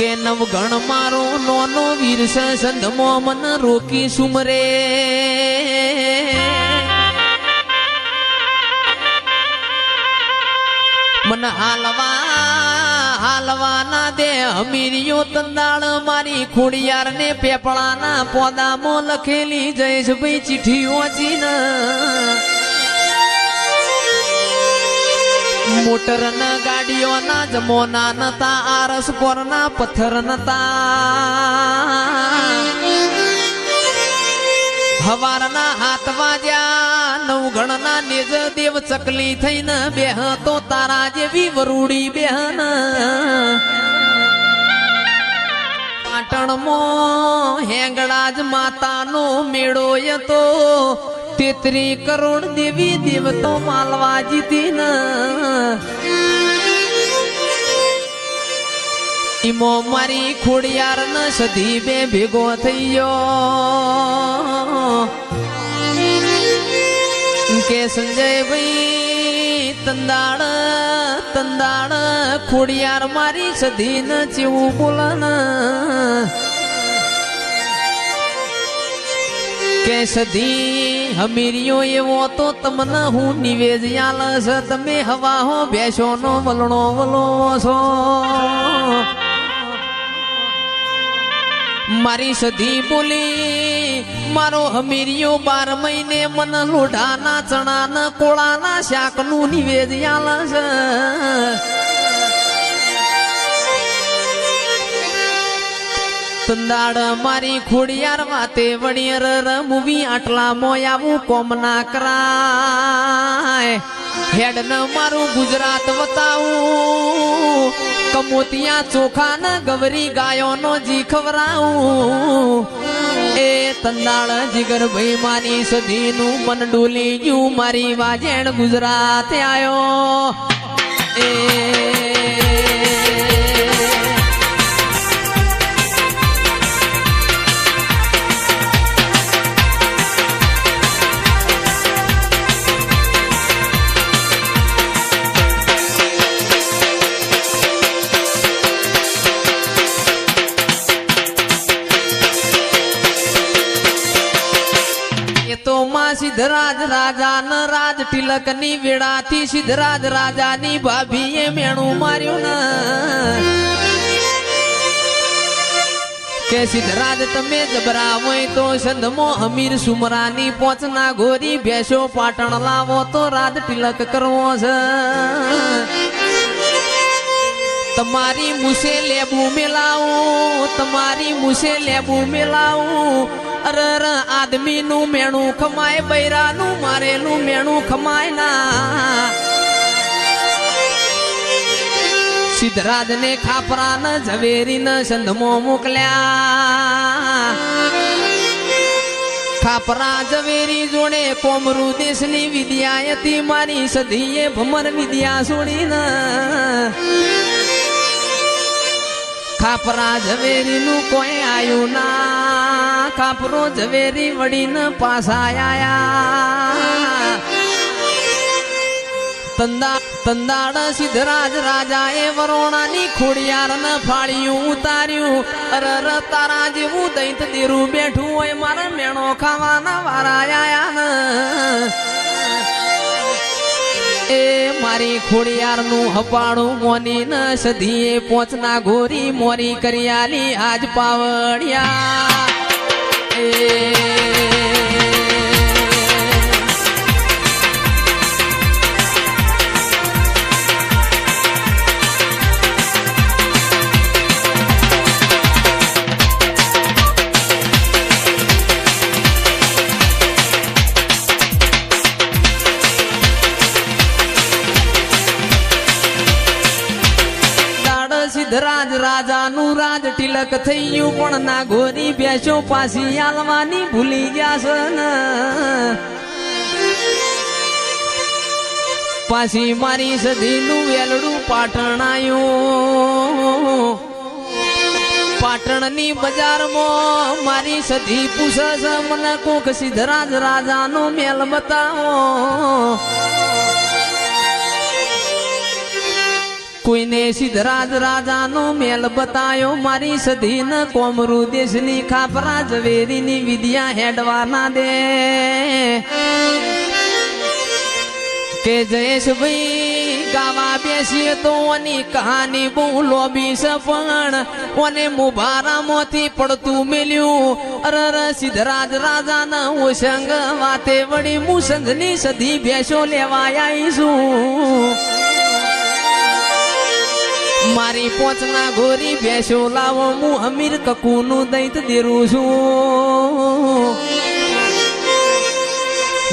કે નવગણ મારો નોનો વીર સંધમો મન રોકી સુમરે. મન હાલવા, હાલવાના દે અમીરિયો તંદાળ, મારી ખોડિયાર ને પેપળાના પોદામાં લખેલી જયેશભાઈ ચીઠી વાંચી મોટર ના ગાડીઓ ના જમોના નતા, આરસ પર ના પથ્થર નતા. હવારના હાથ વાજ્યા, નવગણના નેજ દેવ ચકલી થઈને બેહ તો તારા જેવી વરૂડી બેહન. પાટણમાં હેંગળા જ માતાનો મેળો હતો તેત્રી કરોડ દેવી દેવતો માલવા જીતી ઈમો મારી ખોડિયાર ન સધી બે ભેગો થયો કે સંજયભાઈ, તંદાળ તંદાળ, ખોડિયાર મારી સધી ન ચેવું બોલન. કે સધી હમીરિયો એવો તો તમને હું નિવેદ આલસ તમે હવા હો બેસો નો વલણો વલો છો. મારી સધી બોલી, મારો હમીરિયો બાર મહિને મન લોઢાના ચણાના કોળાના શાકનું નિવેદ આલસ તંદાડ મારી ખોડિયાર વાતે વણિયર રમવી આટલા મોયાવું કોમ ના કરાય. હેડ ન મારું ગુજરાત વતાવું. કમોતિયા ચોખા ન ગવરી ગાયો નો જી ખવરાવું. એ તંદાળ જીગર ભાઈ મારી સધીનું મન ડોલી ગયું. મારી વાજેણ ગુજરાત એ એ રાજ તિલકની વેળાથી સિદ્ધરાજ રાજા ની ભાભી એ મેણું માર્યું કે સિદ્ધરાજ, તમે જબરા હોય તો સંધમો અમીર સુમરાની પોચના ગોરી ભેસો પાટણ લાવો તો રાજ તિલક કરવો છે. તમારી મુસે લેબુ મેલાવું, તમારી મુસે લેબુ મેલાવું અરે અરે આદમીનું મેણું ખમાય, બૈરાનું મારેલું મેણું ખમાય ના. સિદ્ધરાજ ને ખાપરા ન ઝવેરી ન સંધમો મોકલ્યા. ખાપરા ઝવેરી જોડે કોમરુ દેશની વિદ્યા હતી મારી સધીએ ભમર વિદ્યા છોડીને. ખાપરા ઝવેરી નું કોઈ આયું ના. ખાપરો ઝવેરી વળીને પાસાયા તંદા તંદાડ સિદ્ધરાજ રાજા એ વરોણાની ખોડિયાર ને ફાળ્યું, ઉતાર્યું. અર ર તારા જેવું દૈત દેરું બેઠું હોય, મારા મેણો ખાવાના વારા આયા એ મારી ખોડિયાર નું હપાણું મોની ન સધીએ પોચના ઘોરી મોરી કરિયાલી આજ પાવડિયા. એ સિદ્ધરાજ રાજાનું રાજ તિલક થઈ ગયું પણ ના ઘોરી બેસો પાછી આલવાની ભૂલી ગયા પાછી મારી સધીનું વેલડું પાટણ આયું પાટણની બજારમાં મારી સધી પૂછે છે, મને કોક સિદ્ધરાજ રાજાનો મેલ બતાવો. કોઈને સિદ્ધરાજ રાજાનો મેલ બતાયો, મારી સધીન કોમરુ દેશની ખાપરા ઝવેરીની વિદ્યા હેડવા ના દે. કે જયેશભાઈ ગાવા બેસીએ તો ઓની કહાની બહુ લોબી સફણ ઓને મુભારામાંથી પડતું મેલ્યું. અરર સિદ્ધરાજ રાજાના ઓસંગ વાતે વળી મુસંજની સધી ભેંસો લેવા આવીશું. મારી પોચના ગોરી ભેંસો લાવો હું અમીર કકુનું દૈત દેરું છું.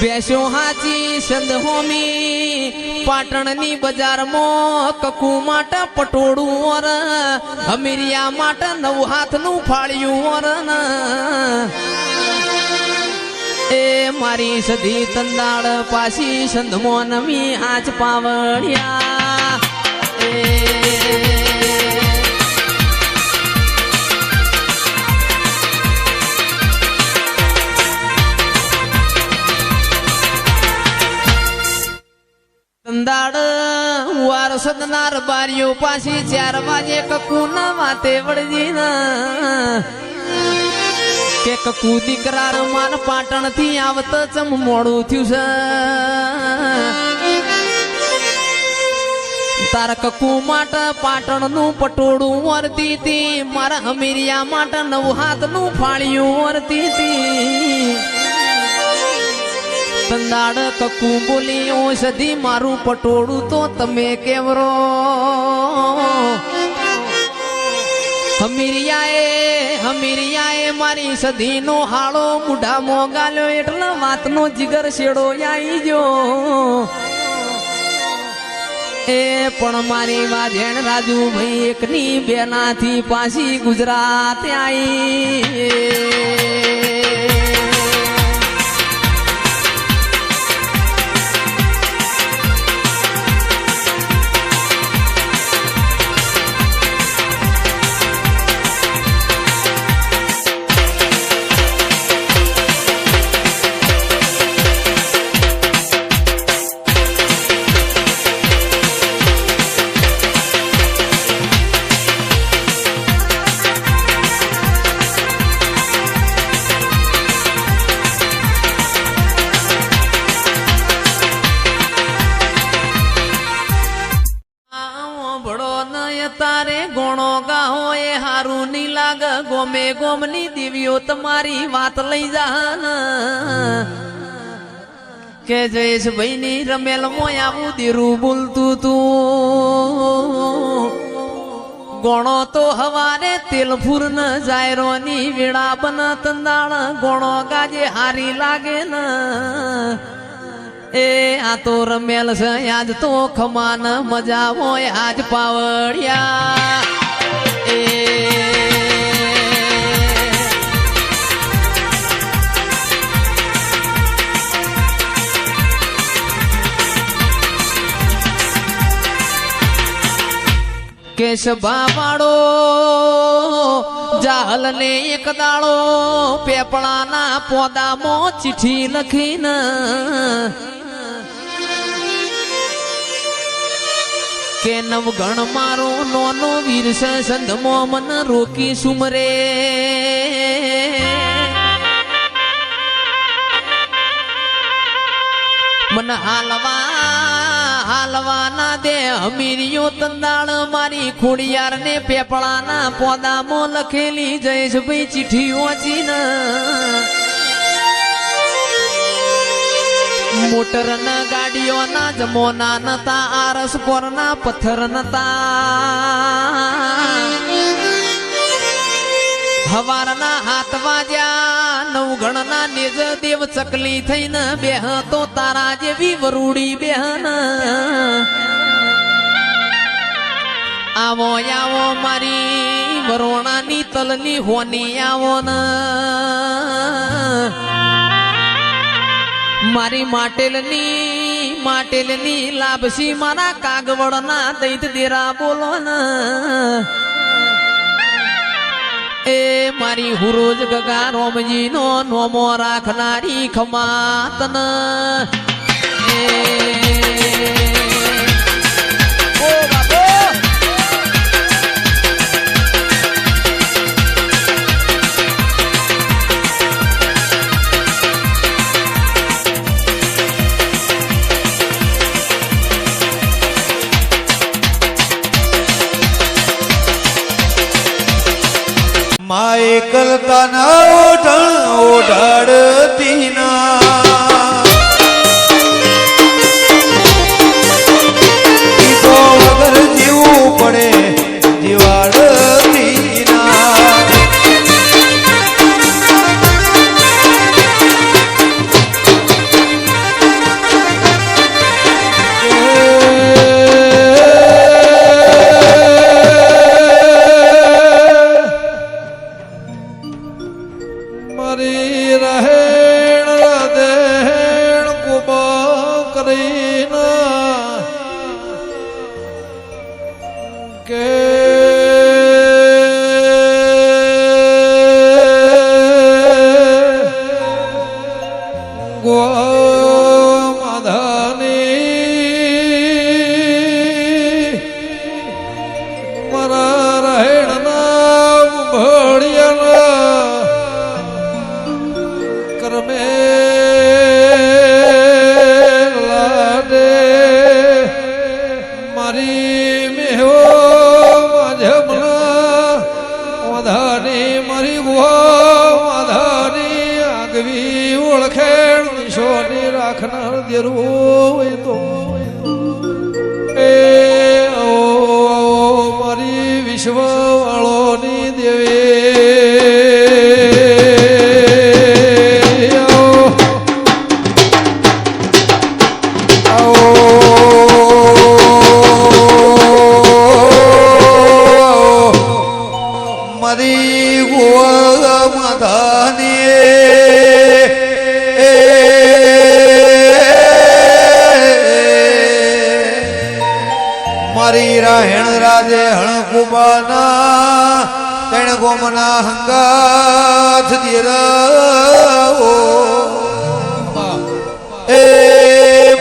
ભેંસો હાચી સંદ હોમી, પાટણની બજારમાં કકુ માટે પટોળું ઓર અમીરિયા માટે નવ હાથનું ફાળ્યું ઓર. એ મારી સધી તંદાળ પાછી સંધમો નમી આજ પાવડિયા એ વાર સદનાર બારીઓ પાછી ચાર વાગે કકુના વાતે વળજી કે કકુ દીકરા રમાન પાટણથી આવત ચમ મોડું થયું છે. તાર કકુ માટે પાટણનું પટોળું વરતી હતી. મારા અમીરિયા માટે નવ હાથનું ફાળિયું વરતી હતી. તંદાડ કકુ બોલી ઓ મારું પટોળું તો તમે કેવરો? હમીરિયાએ હમીરિયાએ મારી સધીનો હાળો મુઢા મોગાલ્યો, એટલે વાતનો જીગર શેડો આવી ગયો. એ પણ મારી વાજેણ રાજુ ભાઈ એકની બેનાથી પાછી ગુજરાત આવો ગોમે ગોમની દેવીઓ તમારી વાત લઈ જા કે જયેશભાઈ ની રમેલ મોય આવું દેરું બોલતું તું. ગોણો તો હવારે તેલ ફૂર ન જાયરો ની વેળા બન તંદાળ ગોણો ગાજે હારી લાગે ન. એ આ તો રમેલ છે, આજ તો ખમાન મજા હોય, આજ પાવડિયા. કેશભા બાવાળો જાહલ ને એક દાળો પેપળાના પોદામાં ચીઠી લખીને. કે નવગણ મારો નોનો વીર સંધમો મન રોકી સુમરે. મન હાલવા હાલવા ના દે અમીરીઓ તંદાળ મારી ખોડિયાર ને પેપળાના પોદામાં લખેલી જયેશભાઈ ચીઠી વાંચી મોટર ના ગાડીઓ ના જમોના નતા, આરસ પર ના પથ્થર નતા. હવારના હાથ વાજ્યા. નવગણના નિજ દેવ ચકલી થઈને બેહ તો તારા જેવી વરુડી બેહન આવો આવો મારી વરોણાની તલની હોની આવો ન મારી માટેલની માટેલની લાભસી મારા કાગવડના દૈત દેરા બોલો ના એ મારી હુરોજ ગગા રોમજી નો નોમો રાખનારી ખમાતન. એ મારી મેહો માધમના વધારી મારી ગુહા વાધાની આગવી ઓળખેણ નિશોની રાખનાર દેરું હંગાથ એ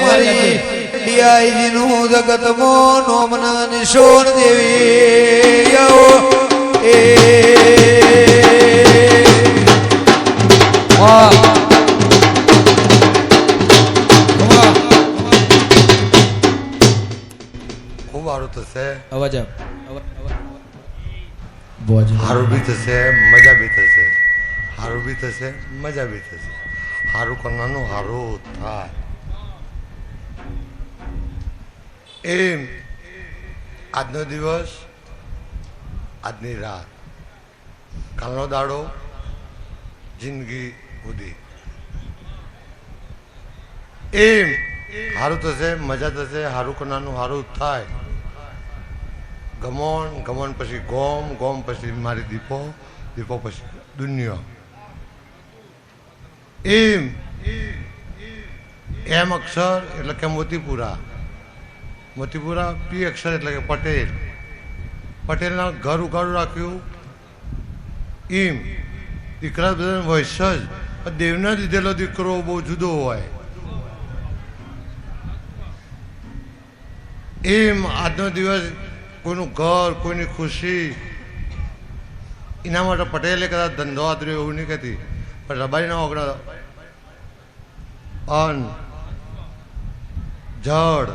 મારી ડીઆઈજી નું જગત મો નોમના નિશોર દેવી આવો એ વાહ. સારું થશે. અવાજ આપ સારું બી થશે મજા બી થશે. સારું બી થશે, મજા બી થશે. સારું કરનારનું સારું થાય. એમ. આજનો દિવસ, આજની રાત. કાલનો દાડો, જિંદગી સુધી. એમ. સારું થશે, મજા થશે સારું કરનારનું સારું થાય. ગમન ગમન પછી ગોમ ગોમ પછી મારી દીપો દીપો પછી દુનિયા. એમ. એમ અક્ષર એટલે કે મોતીપુરા. મોતીપુરા પી અક્ષર એટલે કે પટેલ. પટેલના ઘર ઉગાડું રાખ્યું. એમ. દીકરા બધા વૈશ જ. દેવના દીધેલો દીકરો બહુ જુદો હોય. એમ આજનો દિવસ કોઈનું ઘર, કોઈની ખુશી. એના માટે પટેલે કદાચ ધંધો આદર્યો એવું નહીં કહેતી. પણ રબારીના ઓગણો અન જડ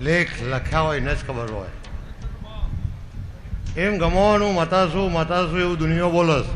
લેખ લખ્યા હોય એને જ ખબર હોય એમ ગમવાનું મતાશું મતાશું એવું દુનિયા બોલસ